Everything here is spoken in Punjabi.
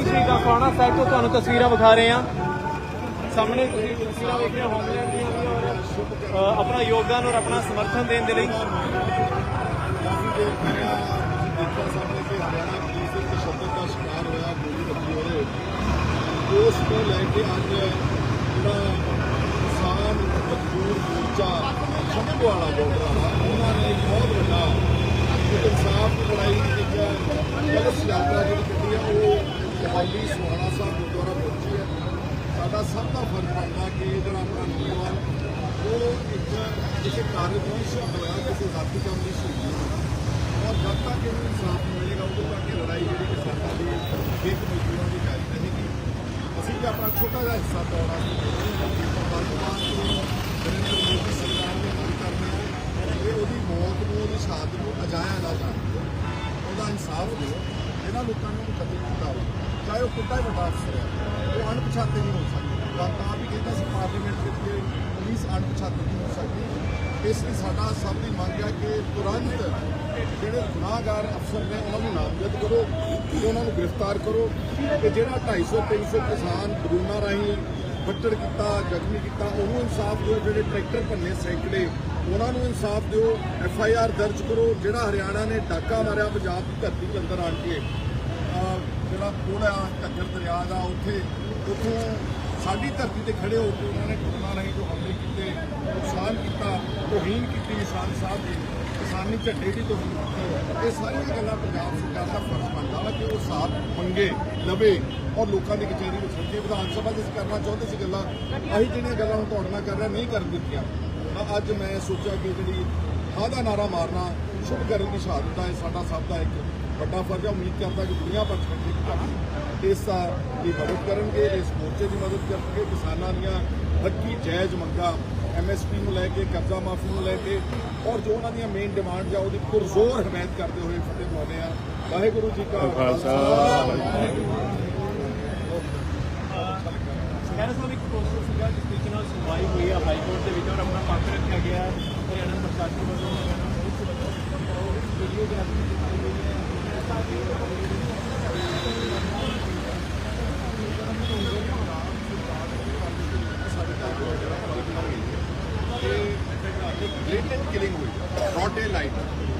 ਅਸੀਂ ਸ਼੍ਰੀ ਕਾਣਾ ਸਾਹਿਬ ਤੋਂ ਤੁਹਾਨੂੰ ਤਸਵੀਰਾਂ ਵਿਖਾ ਰਹੇ ਹਾਂ। ਸਾਹਮਣੇ ਤੁਸੀਂ ਤਸਵੀਰਾਂ ਵੇਖ ਰਹੇ ਹੋ ਹੋਮਲੈਂਡ ਦੀਆਂ ਔਰ ਆਪਣਾ ਯੋਗਦਾਨ ਔਰ ਆਪਣਾ ਸਮਰਥਨ ਦੇਣ ਦੇ ਲਈ ਉਸ ਨੂੰ ਲੈ ਕੇ ਅੱਜ ਜਿਹੜਾ ਕਿਸਾਨ ਮਜ਼ਦੂਰ ਮੋਰਚਾ ਸ਼ੰਭੂ ਵਾਲਾ ਬੋਰਡਰ ਉਹਨਾਂ ਨੇ ਬਹੁਤ ਵੱਡਾ ਇੱਕ ਇਨਸਾਫ ਦੀ ਲੜਾਈ ਇੱਕ ਕਲਸ਼ ਯਾਤਰਾ ਜਿਹੜੀ ਕੱਢੀ ਸੁਹਾਣਾ ਸਾਹਿਬ ਗੁਰਦੁਆਰਾ ਪਹੁੰਚੀ ਹੈ। ਸਾਡਾ ਸਭ ਦਾ ਫਰਜ਼ ਬਣਦਾ ਕਿ ਜਿਹੜਾ ਆਪਣਾ ਨੌਜਵਾਨ, ਉਹ ਇੱਕ ਕਿਸੇ ਕਾਰਜ ਤੋਂ ਸ਼ਹੀਦ ਹੋਇਆ ਕਿਸੇ ਜ਼ਾਤੀ ਕੰਮ ਦੀ ਸ਼ਹੀਦ ਹੋਈ ਔਰ ਜਦ ਤੱਕ ਇਹਨੂੰ ਇਨਸਾਫ ਮਿਲੇਗਾ, ਉਦੋਂ ਤੱਕ ਇਹ ਲੜਾਈ ਜਿਹੜੀ ਕਿਸਾਨਾਂ ਦੀ ਖੇਤ ਮਜ਼ਦੂਰਾਂ ਦੀ ਜਾਰੀ ਰਹੇਗੀ। ਅਸੀਂ ਵੀ ਆਪਣਾ ਛੋਟਾ ਜਿਹਾ ਹਿੱਸਾ ਪਾਉਣਾ ਵਰਤਮਾਨ ਤੋਂ ਨਰਿੰਦਰ ਮੋਦੀ ਸਰਕਾਰ ਨੇ ਮੰਗ ਕਰਦੇ ਹਾਂ ਕਿ ਉਹਦੀ ਮੌਤ ਨੂੰ, ਉਹਦੀ ਸ਼ਹਾਦਤ ਨੂੰ ਅਜਾਇਆ ਨਾ ਜਾਵੇ ਉਹਦਾ ਇਨਸਾਫ ਦਿਓ। ਇਹਨਾਂ ਲੋਕਾਂ ਚਾਹੇ ਉਹ ਕਿੰਨਾ ਹੀ ਵੱਡਾ ਅਫਸਰ ਹੈ ਉਹ ਅਣਪਛਾਤੇ ਨਹੀਂ ਹੋ ਸਕਦੇ ਤਾਂ ਵੀ ਕਹਿੰਦਾ ਸੀ ਪਾਰਲੀਮੈਂਟ ਵਿੱਚ ਪੁਲਿਸ ਅਣਪਛਾਤੇ ਨਹੀਂ ਹੋ ਸਕਦੀ ਇਸ ਲਈ ਸਾਡਾ ਸਭ ਦੀ ਮੰਗ ਹੈ ਕਿ ਤੁਰੰਤ ਜਿਹੜੇ ਗੁਨਾਹਗਾਰ ਅਫਸਰ ਨੇ, ਉਹਨਾਂ ਨੂੰ ਨਾਮਜ਼ਦ ਕਰੋ, ਉਹਨਾਂ ਨੂੰ ਗ੍ਰਿਫਤਾਰ ਕਰੋ ਤੇ ਜਿਹੜਾ 250 300 ਕਿਸਾਨ ਬਰੂਨਾ ਰਾਹੀਂ ਫੱਟੜ ਕੀਤਾ, ਜ਼ਖਮੀ ਕੀਤਾ, ਉਹਨੂੰ ਇਨਸਾਫ ਦਿਓ। ਜਿਹੜੇ ਟਰੈਕਟਰ ਭੰਨੇ ਸੈਂਕੜੇ, ਉਹਨਾਂ ਨੂੰ ਇਨਸਾਫ ਦਿਓ। ਐਫ ਆਈ ਆਰ ਦਰਜ ਕਰੋ। ਜਿਹੜਾ ਹਰਿਆਣਾ ਨੇ ਡਾਕਾ ਮਾਰਿਆ, ਪੰਜਾਬ ਦੀ ਧਰਤੀ ਦੇ ਅੰਦਰ ਆਣ ਕੇ ਜਿਹੜਾ ਪੁਲ ਆ ਘੱਗਰ ਦਰਿਆ ਦਾ, ਉੱਥੇ, ਉੱਥੋਂ ਸਾਡੀ ਧਰਤੀ ਤੇ ਖੜੇ ਹੋ ਕੇ ਉਹਨਾਂ ਨੇ ਕਰੋਨਾ ਰਾਹੀਂ ਜੋ ਹਮਲੇ ਕੀਤੇ, ਨੁਕਸਾਨ ਕੀਤਾ, ਤੋਹੀਨ ਕੀਤੀ ਕਿਸਾਨ ਸਾਹਿਬ ਦੀ, ਕਿਸਾਨੀ ਝੰਡੇ ਦੀ ਤੋਹੀਨ ਕੀਤੀ। ਇਹ ਸਾਰੀਆਂ ਗੱਲਾਂ ਪੰਜਾਬ ਸਰਕਾਰ ਦਾ ਫਰਜ਼ ਬਣਦਾ ਵਾ ਕਿ ਉਹ ਸਾਥ ਮੰਗੇ, ਲਵੇ ਔਰ ਲੋਕਾਂ ਦੀ ਕਚਹਿਰੀ ਵਿੱਚ ਸੱਚੇ ਵਿਧਾਨ ਸਭਾ ਦੇ ਕਰਨਾ ਚਾਹੁੰਦੇ ਸੀ ਗੱਲਾਂ, ਅਸੀਂ ਜਿਹੜੀਆਂ ਗੱਲਾਂ ਹੁਣ ਤੁਹਾਡੇ ਨਾਲ ਕਰ ਰਿਹਾ ਨਹੀਂ ਕਰਨ ਦਿੱਤੀਆਂ। ਤਾਂ ਅੱਜ ਮੈਂ ਸੋਚਿਆ ਕਿ ਜਿਹੜੀ ਹਾਂ ਦਾ ਨਾਰਾ ਮਾਰਨਾ ਕਰਨ ਦੀ ਸ਼ਹਾਦਤ ਹੈ ਸਾਡਾ ਸਭ ਦਾ ਇੱਕ ਵੱਡਾ ਫਰਜ਼ ਹੈ ਉਮੀਦ ਕਰਦਾ ਕਿ ਦੁਨੀਆ ਭਰ ਚ ਬੈਠੇ ਇਸ ਦੀ ਮਦਦ ਕਰਨਗੇ ਇਸ ਮੋਰਚੇ ਦੀ ਮਦਦ ਕਰਨਗੇ। ਕਿਸਾਨਾਂ ਦੀਆਂ ਹੱਕੀ ਜਾਇਜ਼ ਮੰਗਾਂ ਐਮਐਸਪੀ ਨੂੰ ਲੈ ਕੇ ਕਰਜ਼ਾ ਮਾਫੀ ਨੂੰ ਲੈ ਕੇ ਔਰ ਜੋ ਉਹਨਾਂ ਦੀਆਂ ਮੇਨ ਡਿਮਾਂਡ ਆ ਉਹਦੀ ਪੁਰਜ਼ੋਰ ਹਮਾਇਤ ਕਰਦੇ ਹੋਏ ਫਤਿਹ ਬੁਲਾਉਂਦੇ ਆ। ਵਾਹਿਗੁਰੂ ਜੀ ਕਾ ਖਾਲਸਾ। ਕਹਿਣਾ ਸਭ ਇੱਕ ਪ੍ਰੋਸੈਸ ਸੀਗਾ ਜਿਸ ਤਰੀਕੇ ਨਾਲ ਸੁਣਵਾਈ ਹੋਈ ਆ ਹਾਈ ਕੋਰਟ ਦੇ ਵਿੱਚ ਔਰ ਆਪਣਾ ਪੱਖ ਰੱਖਿਆ ਗਿਆ। ਹਰਿਆਣਾ ਸਰਕਾਰ ਵੱਲੋਂ ग्लेटेड किलिंग हुई ब्रॉड डे लाइट